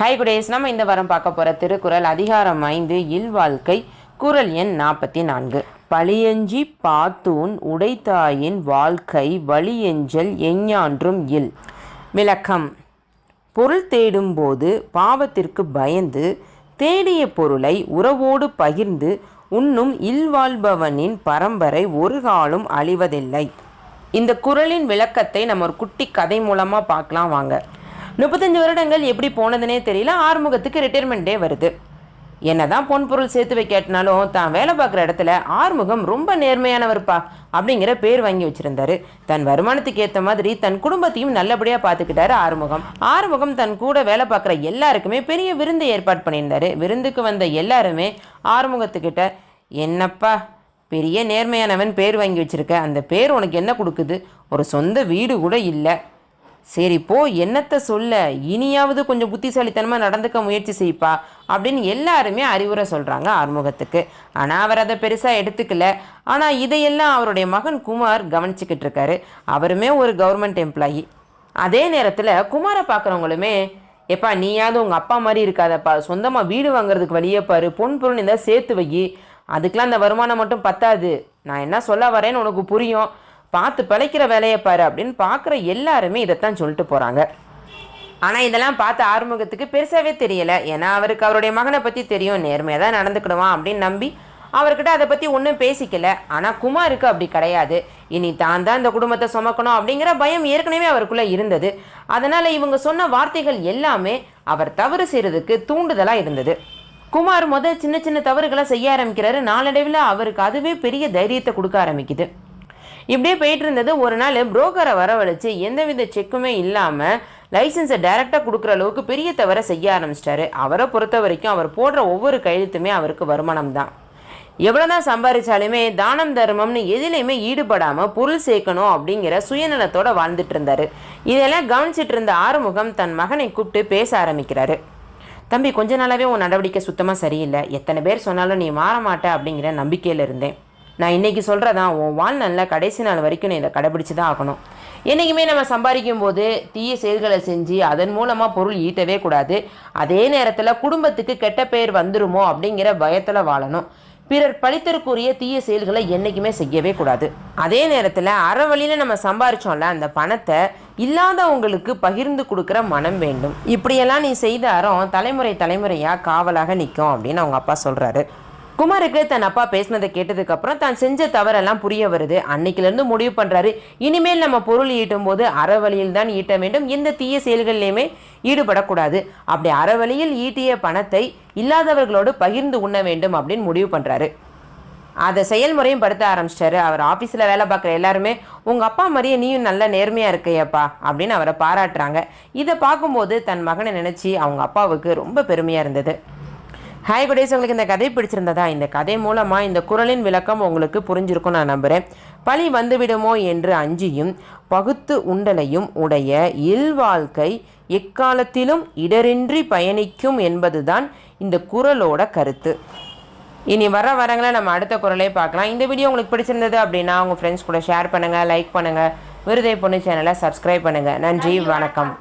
High குடேஸ் நம்ம இந்த வாரம் பார்க்க போகிற திருக்குறள் அதிகாரம் ஐந்து இல்வாழ்க்கை குறள் எண் நாற்பத்தி நான்கு. பழியஞ்சி பாத்தூன் உடைத்தாயின் வாழ்க்கை வழியெஞ்சல் எஞ்ஞான்றும் இல். விளக்கம். பொருள் தேடும்போது பாவத்திற்கு பயந்து தேடிய பொருளை உறவோடு பகிர்ந்து உண்ணும் இல்வாழ்பவனின் பரம்பரை ஒரு காலம் அழிவதில்லை. இந்த குறளின் விளக்கத்தை நம்ம ஒரு குட்டி கதை மூலமாக பார்க்கலாம் வாங்க. முப்பத்தஞ்சு வருடங்கள் எப்படி போனதுனே தெரியல ஆறுமுகத்துக்கு ரிட்டையர்மெண்ட்டே வருது. என்னதான் பொன் பொருள் சேர்த்து வைக்காட்டினாலும் தான் வேலை பார்க்குற இடத்துல ஆறுமுகம் ரொம்ப நேர்மையானவர்ப்பா அப்படிங்கிற பேர் வாங்கி வச்சிருந்தாரு. தன் வருமானத்துக்கு ஏற்ற மாதிரி தன் குடும்பத்தையும் நல்லபடியாக பார்த்துக்கிட்டாரு ஆறுமுகம். ஆறுமுகம் தன் கூட வேலை பார்க்குற எல்லாருக்குமே பெரிய விருந்து ஏற்பாடு பண்ணியிருந்தாரு. விருந்துக்கு வந்த எல்லாருமே ஆறுமுகத்துக்கிட்ட என்னப்பா பெரிய நேர்மையானவன் பேர் வாங்கி வச்சிருக்க. அந்த பேர் உனக்கு என்ன கொடுக்குது? ஒரு சொந்த வீடு கூட இல்லை. சரி போ என்னத்தை சொல்ல? இனியாவது கொஞ்சம் புத்திசாலித்தனமாக நடந்துக்க முயற்சி செய்ப்பா அப்படின்னு எல்லாருமே அறிவுரை சொல்கிறாங்க ஆறுமுகத்துக்கு. ஆனால் அவர் அதை பெருசாக எடுத்துக்கல. ஆனால் இதையெல்லாம் அவருடைய மகன் குமார் கவனிச்சுக்கிட்டு இருக்காரு. அவருமே ஒரு கவர்மெண்ட் எம்ப்ளாயி அதே நேரத்தில் குமாரை பார்க்குறவங்களுமே எப்பா நீயாவது உங்கள் அப்பா மாதிரி இருக்காதப்பா. சொந்தமாக வீடு வாங்குறதுக்கு வழியே பாரு. பொன் பொருள் இருந்தால் சேர்த்து வை. அதுக்கெலாம் அந்த வருமானம் மட்டும் பத்தாது. நான் என்ன சொல்ல வரேன்னு உனக்கு புரியும். பார்த்து பிழைக்கிற வேலையை பாரு அப்படின்னு பார்க்குற எல்லாருமே இதைத்தான் சொல்லிட்டு போகிறாங்க ஆனால் இதெல்லாம் பார்த்து ஆறுமுகத்துக்கு பெருசாகவே தெரியலை. ஏன்னா அவருக்கு அவருடைய மகனை பற்றி தெரியும். நேர்மையாக தான் நடந்துக்கிடுவான் அப்படின்னு நம்பி அவர்கிட்ட அதை பற்றி ஒன்றும் பேசிக்கல. ஆனால் குமாருக்கு அப்படி கிடையாது. இனி தான் தான் இந்த குடும்பத்தை சுமக்கணும் அப்படிங்கிற பயம் ஏற்கனவே அவருக்குள்ளே இருந்தது. அதனால் இவங்க சொன்ன வார்த்தைகள் எல்லாமே அவர் தவறு செய்கிறதுக்கு தூண்டுதலாக இருந்தது. குமார் முதல் சின்ன சின்ன தவறுகளை செய்ய ஆரம்பிக்கிறாரு. நாளடைவில் அவருக்கு அதுவே பெரிய தைரியத்தை கொடுக்க ஆரம்பிக்குது. இப்படியே போயிட்டு இருந்தது. ஒரு நாள் புரோக்கரை வரவழைச்சு எந்தவித செக்குமே இல்லாமல் லைசன்ஸை டைரெக்டாக கொடுக்குற அளவுக்கு பெரிய தவறை செய்ய ஆரம்பிச்சிட்டாரு. அவரை பொறுத்த வரைக்கும் அவர் போடுற ஒவ்வொரு கையெழுத்துமே அவருக்கு வருமானம் தான். எவ்வளோதான் சம்பாதிச்சாலுமே தானம் தர்மம்னு எதிலையுமே ஈடுபடாமல் பொருள் சேர்க்கணும் அப்படிங்கிற சுயநலத்தோட வாழ்ந்துட்டு இருந்தாரு. இதெல்லாம் கவனிச்சிட்டு இருந்த ஆறுமுகம் தன் மகனை கூப்பிட்டு பேச ஆரம்பிக்கிறாரு. தம்பி கொஞ்ச நாளாகவே உன் நடவடிக்கை சுத்தமாக சரியில்லை. எத்தனை பேர் சொன்னாலும் நீ மாற மாட்ட அப்படிங்கிற நம்பிக்கையில் இருந்தேன். நான் இன்னைக்கு சொல்கிறதான் உன் வாழ்நாளில் கடைசி நாள் வரைக்கும் நீ இதை கடைபிடிச்சு தான் ஆகணும். என்றைக்குமே நம்ம சம்பாதிக்கும் போது தீய செயல்களை செஞ்சு அதன் மூலமாக பொருள் ஈட்டவே கூடாது. அதே நேரத்தில் குடும்பத்துக்கு கெட்ட பெயர் வந்துருமோ அப்படிங்கிற பயத்தில் வாழணும். பிறர் பழித்தற்குரிய தீய செயல்களை என்றைக்குமே செய்யவே கூடாது. அதே நேரத்தில் அற வழியில் நம்ம சம்பாரிச்சோம்ல அந்த பணத்தை இல்லாதவங்களுக்கு பகிர்ந்து கொடுக்குற மனம் வேண்டும். இப்படியெல்லாம் நீ செய்த அறம் தலைமுறை தலைமுறையாக காவலாக நிற்கும் அப்படின்னு அவங்க அப்பா சொல்கிறாரு குமாருக்கு தன் அப்பா பேசினதை கேட்டதுக்கு அப்புறம் தான் செஞ்ச தவறெல்லாம் புரிய வருது. அன்னைக்கிலிருந்து முடிவு பண்ணுறாரு இனிமேல் நம்ம பொருள் ஈட்டும் போது அறவழியில் தான் ஈட்ட வேண்டும். எந்த தீய செயல்கள்லையுமே ஈடுபடக்கூடாது. அப்படி அறவழியில் ஈட்டிய பணத்தை இல்லாதவர்களோடு பகிர்ந்து உண்ண வேண்டும் அப்படின்னு முடிவு பண்ணுறாரு அதை செயல்முறையும் படுத்த ஆரம்பிச்சிட்டாரு. அவர் ஆஃபீஸில் வேலை பார்க்குற எல்லாருமே உங்கள் அப்பா மாதிரியே நீயும் நல்ல நேர்மையாக இருக்கையப்பா அப்படின்னு அவரை பாராட்டுறாங்க. இதை பார்க்கும்போது தன் மகனை நினச்சி அவங்க அப்பாவுக்கு ரொம்ப பெருமையாக இருந்தது. ஹாய் குடேஸ் உங்களுக்கு இந்த கதை பிடிச்சிருந்ததா? இந்த கதை மூலமாக இந்த குரலின் விளக்கம் உங்களுக்கு புரிஞ்சிருக்கும் நான் நம்புகிறேன் பழி வந்துவிடுமோ என்று அஞ்சியும் பகுத்து உண்டலையும் உடைய இல்வாழ்க்கை எக்காலத்திலும் இடரின்றி பயணிக்கும் என்பதுதான் இந்த குரலோட கருத்து. இனி வர வரங்களை நம்ம அடுத்த குரலை பார்க்கலாம். இந்த வீடியோ உங்களுக்கு பிடிச்சிருந்தது அப்படின்னா உங்கள் ஃப்ரெண்ட்ஸ் கூட ஷேர் பண்ணுங்கள் லைக் பண்ணுங்கள் விருதை பொண்ணு சேனலை சப்ஸ்கிரைப் பண்ணுங்கள் நன்றி வணக்கம்.